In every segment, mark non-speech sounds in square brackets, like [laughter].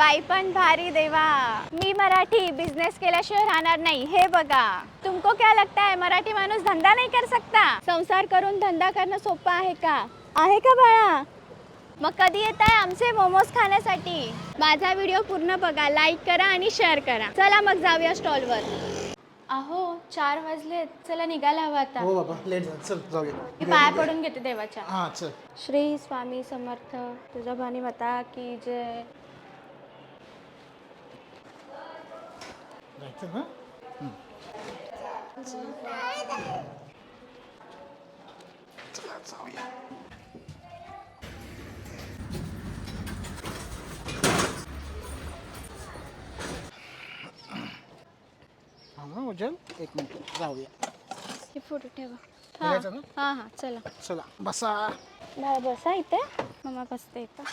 बाई पण भारी देवा. मी मराठी बिझनेस केल्याशिवाय राहणार नाही. हे बघा. तुमको क्या लगता है? मराठी माणूस धंदा नाही कर सकता? संसार करून धंदा करणं सोपं आहे का? आहे का बाळा? मग कधी येत आहे आमचे मोमोज खाण्यासाठी? माझा व्हिडिओ पूर्ण बघा. लाईक करा आणि शेअर करा. चला मग जाऊया स्टॉलवर अहो चार वाजलेत. चला निघायला हवं आता. हो बाबा लेट झालं. चल जाऊया. मी पाया पडून घेते देवाच्या. हां चल. श्री स्वामी समर्थ. तुझा भानी माता की जय. चला जाऊया हा उजल एक मिनिट जाऊया. हे फोटो ठेवा. ना? हां हां चला. चला बसा. बाळा बसा इथे. मम्मा बसते इथं.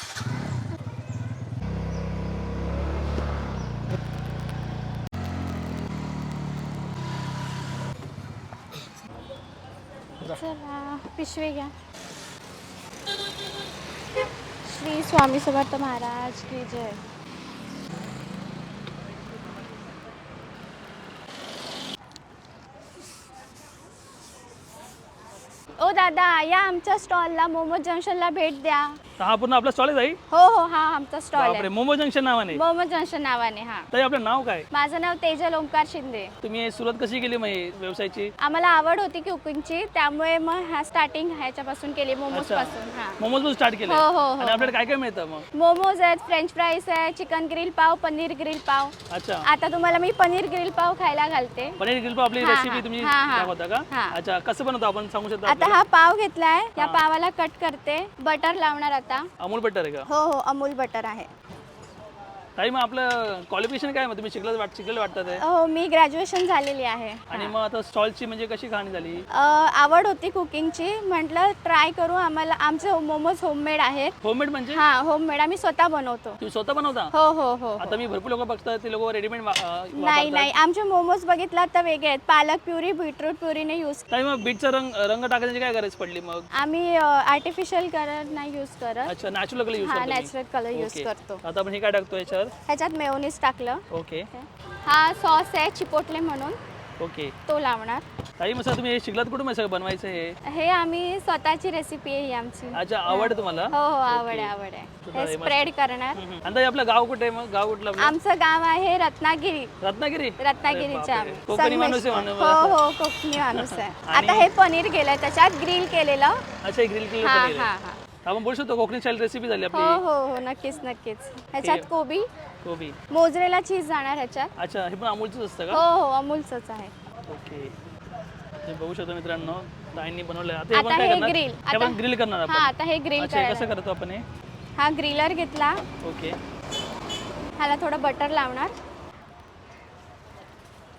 चला पिशवी घ्या. श्री स्वामी समर्थ महाराज की जय. ओ दादा या आमच्या स्टॉलला मोमो जंक्शनला भेट द्या. तर हा पूर्ण आपला स्टॉल आहे हो हो हा आमचा स्टॉल आहे. मोमो जंक्शन नावाने. मोमो जंक्शन नावाने हा. ताई आपलं नाव काय? माझं नाव तेजल ओंकार शिंदे. तुम्ही सुरुवात कशी केली मग व्यवसायाची? आम्हाला आवड होती कुकिंगची त्यामुळे मग हा स्टार्टिंग ह्याच्यापासून केली मोमोज अच्छा. पासून हा. मोमोज पण स्टार्ट केलं. हो, हो, हो, आणि आपल्याला काय काय मिळतं मग? मोमोज आहेत फ्रेंच फ्राईज आहे chicken grill pav paneer grill पाव. अच्छा. आता तुम्हाला मी पनीर ग्रिल पाव खायला घालते. पनीर ग्रिल आपली हा, रेसिपी हा, तुम्ही हा, हा. दाखवता का? हा. अच्छा कसं बनवतो आपण सांगू शकता आता आपल्याला? हा पाव घेतलाय या हा. पावाला कट करते बटर लावणार आता. अमूल बटर आहे का? हो हो अमूल बटर आहे. ताई मग आपलं क्वालिफिकेशन काय मग तुम्ही शिकलं वाट शिकलेलं वाटतं ते? हो मी ग्रॅज्युएशन झालेली आहे. आणि मग आता स्टॉलची म्हणजे कशी कहाणी झाली? अ, आवड होती कुकिंगची म्हटलं ट्राय करू. आम्हाला आमचे मोमोज होममेड आहेत. होममेड म्हणजे? हा होममेड आम्ही स्वतः बनवतो. तुम्ही स्वतः बनवता? हो हो हो आता मी भरपूर लोक बघतात ते लोक रेडीमेड नाही नाही. आमचे मोमोज बघितला तर वेगळे आहेत. पालक प्युरी बीटरूट प्युरीने यूज ताई मग बीटचा रंग रंग टाकण्याची काय गरज पडली मग? आम्ही आर्टिफिशियल कलर नाही यूज करत. अच्छा नॅचरल कलर यूज हा नॅचरल कलर यूज. करतो. आता आपण हे काय टाकतो याच्यावर? ह्याच्यात मेयोनीज टाकलं. ओके. हा सॉस आहे चिपोटले म्हणून. ओके. तो लावणार. ताई मग तुम्ही हे शिकलात कुठून सगळं बनवायचं हे हे आम्ही स्वतःची रेसिपी आहे ही आमची. अच्छा आवड तुम्हाला? हो हो आवड आहे आवड आहे. हे. स्प्रेड करणार. आणि ताई आपलं गाव कुठे आहे मग? गाव कुठलं आपलं? आमचं गाव आहे रत्नागिरी. रत्नागिरी? रत्नागिरीच्या अरे बापरे. कोकणी माणूस आहे संगमेश्वर. म्हणून हो हो कोकणी माणूस आहे. आणि- आता हे पनीर केलंय त्याच्यात ग्रिल केलेलं. अच्छा ग्रिल केलं हा हा. हा. आपण बोलू शकतो कोकणी स्टाईल रेसिपी झाली हो आपली. हो हो नक्कीच नक्कीच. ह्याच्यात कोबी कोबी. मोजरेला चीज जाणार ह्याच्यात. अच्छा हे पण अमूलचंच असतं हो का? हो अमूलचंच आहे. ओके हे बघू शकतो मित्रांनो ताईंनी बनवलंय. आता हे आता आपण काय हे करणार? grill. हे आपण आता- ग्रिल करणार हा आपण आता हे ग्रिल अच्छा हे कसं करायला. करतो आपण हे? हा ग्रिलर घेतला. ओके ह्याला थोडं बटर लावणार.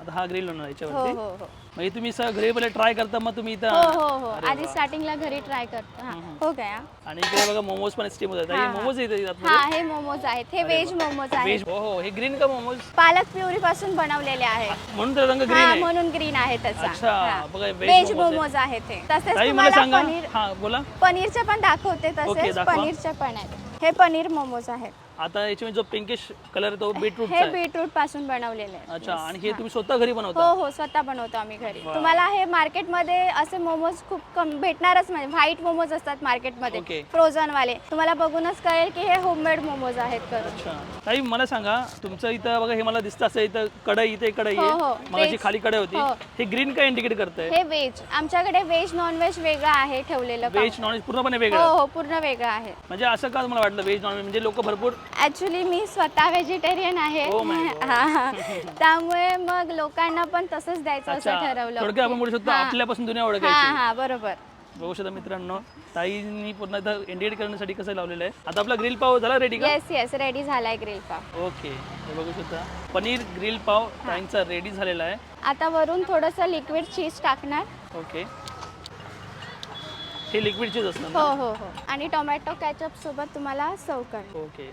आता हा ग्रिल होणार हो याच्यावरती हो हो. हे तुम्ही सगळं घरी पहिले ट्राय करता मग तुम्ही हो इथं हो हो अरे आधी. स्टार्टिंगला घरी ट्राय करतो. हा हो गया. आणि इकडे बघा मोमोज पण स्टीम होतात. हा, हे हा. मोमोज येतात हा हे मोमोज आहेत. हे व्हेज मोमोज आहेत. हो हो. हे ग्रीन का मोमोज पालक प्युरी पासून बनवलेले आहेत. म्हणून तर रंग ग्रीन हा आहे. म्हणून ग्रीन आहे त्याचा. अच्छा, हा. बघा, veg व्हेज मोमोज आहे. मोमोज आहेत ते तसेच ताई मला तुम्हाला सांगा. पनीर हा बोला. पनीरचे पण दाखवते ओके, तसेच. दाखवा. पनीरचे पण आहेत. हे पनीर मोमोज आहेत. आता याच्यामध्ये जो पिंकिश कलर तो बीटरूटचा हे आहे बीटरूटपासून बनवलेले आहेत. अच्छा. आणि हे हा. तुम्ही स्वतः घरी हो बनवता हो स्वतः बनवतो आम्ही घरी वा. तुम्हाला हे मार्केटमध्ये असे मोमोज खूप कम भेटणारच नाही व्हाईट मोमोज असतात मार्केटमध्ये ओके. फ्रोझन वाले तुम्हाला बघूनच कळेल की हे होममेड मोमोज आहेत करून अच्छा ताई मला सांगा तुमचं इथं बघा हे मला दिसतं असं इथं कढई इथे कढई हो, हो. आहे मगाची तेच. खाली कढई होती हो. हे ग्रीन काय इंडिकेट करतंय हे व्हेज आमच्याकडे व्हेज नॉन व्हेज वेगळं आहे ठेवलेलं व्हेज नॉन पूर्णपणे हो वेगळं हो पूर्ण वेगळं आहे म्हणजे असं का मला वाटलं व्हेज नॉन म्हणजे लोक भरपूर ऍक्च्युली मी स्वतः व्हेजिटेरियन आहे. Oh my God. हा, हा. त्यामुळे मग लोकांना पण तसंच द्यायचं असं ठरवलं. थोडक्यात आपण बोलू शकतो हा. आपल्यापासून दुनिया हा ओळखायची. हा बरोबर. बघू शकता मित्रांनो ताईंनी पूर्ण इथं इंडिकेट करण्यासाठी कसं लावलेलं आहे. आता आपला ग्रिल पाव झाला रेडी का? येस येस रेडी झालाय ग्रिल पाव. ओके हे बघू शकता. पनीर ग्रिल पाव ताईंचा रेडी झालेला आहे. आता वरून थोडंसं लिक्विड चीज टाकणार. ओके हे लिक्विड चीज असतं हो ना? हो हो आणि टोमॅटो कॅचअप सोबत तुम्हाला सर्व कर ओके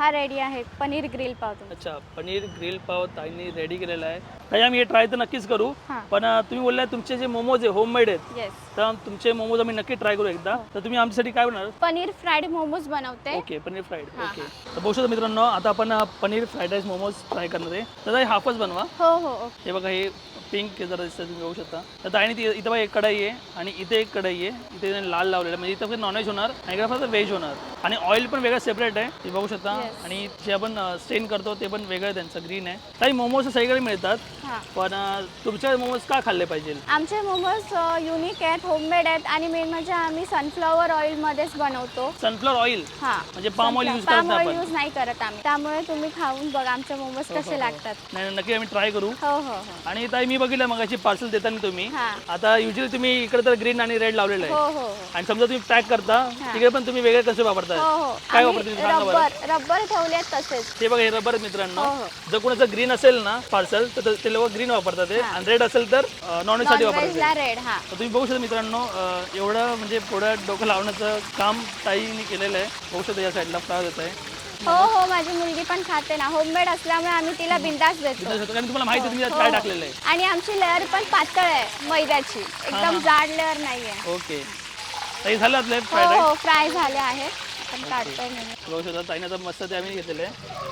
हा रेडी आहे पनीर ग्रिल पाव तुमचा. अच्छा पनीर ग्रिल पाव ताईंनी रेडी केलेला आहे. ताई आम्ही हे ट्राय तर नक्कीच करू हां. पण अं, तुम्ही बोललाय तुमचे जे मोमोज आहे होममेड आहेत. येस तर तुमचे मोमोज आम्ही नक्की ट्राय करू एकदा. तर तुम्ही आमच्यासाठी काय बनणार पनीर फ्राईड मोमोज बनवते. ओके पनीर फ्राईड हां, ओके तर बघू शकता मित्रांनो आता आपण अं, paneer fried rice momos try करणार आहे. तर हे हाफच बनवा. हो हो ओके हे बघा हे पिंक जरा दिसतं तुम्ही बघू शकता. तर ताईने ती इथं बघा एक कढाई आहे आणि इथे एक कढाई आहे. इथे त्याने लाल लावलेलं म्हणजे इथं फक्त नॉनव्हेज होणार आणि इकडे फक्त व्हेज होणार. आणि ऑइल पण वेगळं सेपरेट आहे. ते बघू शकता. आणि जे आपण स्टेन करतो ते पण वेगळं त्यांचं ग्रीन आहे. काही मोमोज सगळीकडे मिळतात. हां. पण अं, तुमचे मोमोज का खाल्ले पाहिजे? आमचे मोमोज युनिक आहेत होममेड आहेत. आणि मेन म्हणजे आम्ही सनफ्लॉवर ऑइलमध्येच बनवतो. सनफ्लॉवर ऑइल हां. म्हणजे oil use करत पाम ऑइल. यूज नाही करत आम्ही. त्यामुळे तुम्ही खाऊन बघा आमचे मोमोज हो, कसे लागतात. नाही नक्की आम्ही ट्राय करू. हो हो हो. आणि ताई मी बघितलं मगाशी पार्सल देताना तुम्ही. हां. आता युजली तुम्ही इकडे तर ग्रीन आणि रेड लावलेलं हो आहे. हो हो आणि समजा तुम्ही पॅक करता तिकडे पण तुम्ही वेगळे कसे वापरताय हो हो. काय आम्ही वापरते सांगा बरं. रबर तसेच. ते बघा हे रबर मित्रांनो. हो, हो. जर कोणाचं ग्रीन असेल ना पार्सल तर ते लोक ग्रीन वापरतात ते. आणि रेड असेल तर नॉनसाठी वापरतात नॉनव्हेजला रेड हा. तर तुम्ही बघू शकता मित्रांनो अं, एवढं म्हणजे पुढं डोकं लावण्याचं काम ताईने केलेलं आहे. बघू शकता या साईडला फ्राय होत आहे. हो हो माझी मुलगी पण खाते ना. होममेड असल्यामुळे आम्ही तिला बिंदास देतो. कारण तुम्हाला माहिती आहे तुम्ही यात हो, काय हो. टाकलेलं आहे. आणि आमची लेअर पण पातळ आहे मैद्याची. एकदम जाड लेअर नाहीये ओके. ताई झालं आपले हो राईस हो फ्राय झाले आहेत आपण काढतोय म्हणून बघू शकता ताईने आता मस्त ते आम्ही घेतलेलं आहे.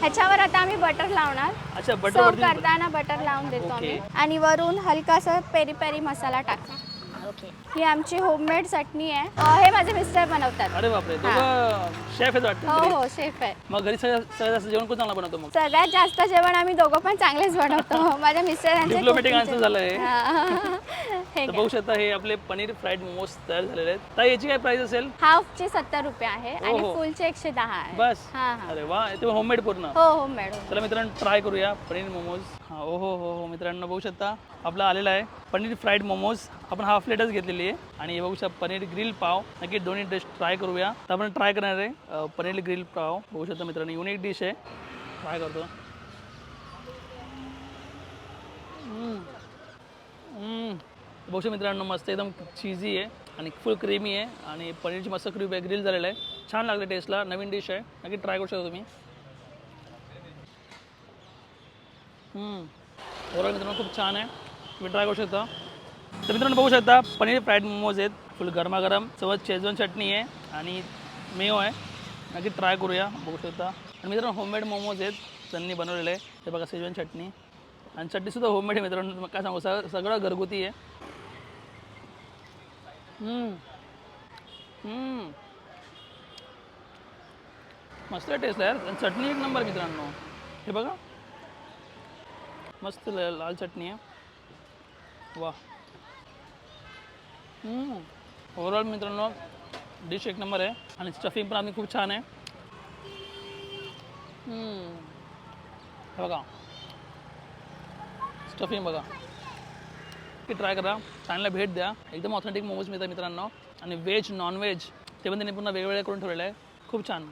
ह्याच्यावर आता आम्ही बटर लावणार. अच्छा सर्व बटरवरती करताना बटर लावून देतो आम्ही. आणि वरून हलकासा पेरी पेरी मसाला टाका ही आमची होममेड चटणी आहे. अं, हे माझे मिस्टर बनवतात. अरे बापरे दोघं शेफ आहेत वाटतं हो. हो शेफ आहे. मग घरी सगळ्यात सगळ्यात जास्त जेवण कोण चांगला बनवतो मग? सगळ्यात जास्त जेवण आम्ही दोघं पण चांगलेच बनवतो. [laughs] माझ्या मिस्टरांचे cooking चे- झालं आहे हा. [laughs] हे तर घ्या. बघू शकता हे आपले पनीर फ्राईड मोमोज तयार झालेले आहेत. ताई याची काय प्राइस असेल? हाफचे सत्तर रुपये आहे आणि हो. फुलचे एकशे दहा आहे. बस. हा हा. अरे वा ते होममेड पूर्ण. हो हो मॅडम चला मित्रांनो ट्राय करूया पनीर मोमोज. हां ओ हो हो हो मित्रांनो बघू शकता. आपला आलेला आहे पनीर फ्राईड मोमोज. आपण हाफ प्लेटच घेतलेली आहे. आणि हे बघू शकता पनीर ग्रिल पाव. नक्की दोन्ही डिश ट्राय करूया. तर आपण ट्राय करणार आहे पनीर ग्रिल पाव. बघू शकता मित्रांनो युनिक डिश आहे. ट्राय करतो. बघू शकता मित्रांनो मस्त एकदम चीजी आहे आणि फुल क्रीमी आहे. आणि पनीरची मस्त क्रीम आहे ग्रिल झालेलं आहे. छान लागलं टेस्टला नवीन डिश आहे. नक्की ट्राय करू शकता तुम्ही. ओव्हरऑल मित्रांनो खूप छान आहे. तुम्ही ट्राय करू शकता. तर मित्रांनो बघू शकता पनीर फ्राईड मोमोज आहेत फुल गरमागरम सोबत शेजवान चटणी आहे आणि मेओ आहे. नक्की ट्राय करूया बघू शकता. आणि मित्रांनो होममेड मोमोज आहेत त्यांनी बनवलेले आहे ते बघा शेजवान चटणी. आणि चटणीसुद्धा होममेड आहे मित्रांनो. काय सांगू सगळं सगळं घरगुती आहे. हम्म. मस्त टेस्ट आहे यार. चटणी एक नंबर मित्रांनो. हे बघा. मस्त लाल चटणी आहे. वा ओव्हरऑल मित्रांनो डिश एक नंबर आहे आणि स्टफिंग पण आम्ही खूप छान आहे. हे बघा. स्टफिंग बघा. की ट्राय करा. चॅनलला भेट द्या. एकदम ऑथेंटिक मोमोज मिळतात मित्रांनो. आणि व्हेज नॉनव्हेज ते पण त्यांनी पुन्हा वेगवेगळे करून ठेवलेलं आहे. खूप छान.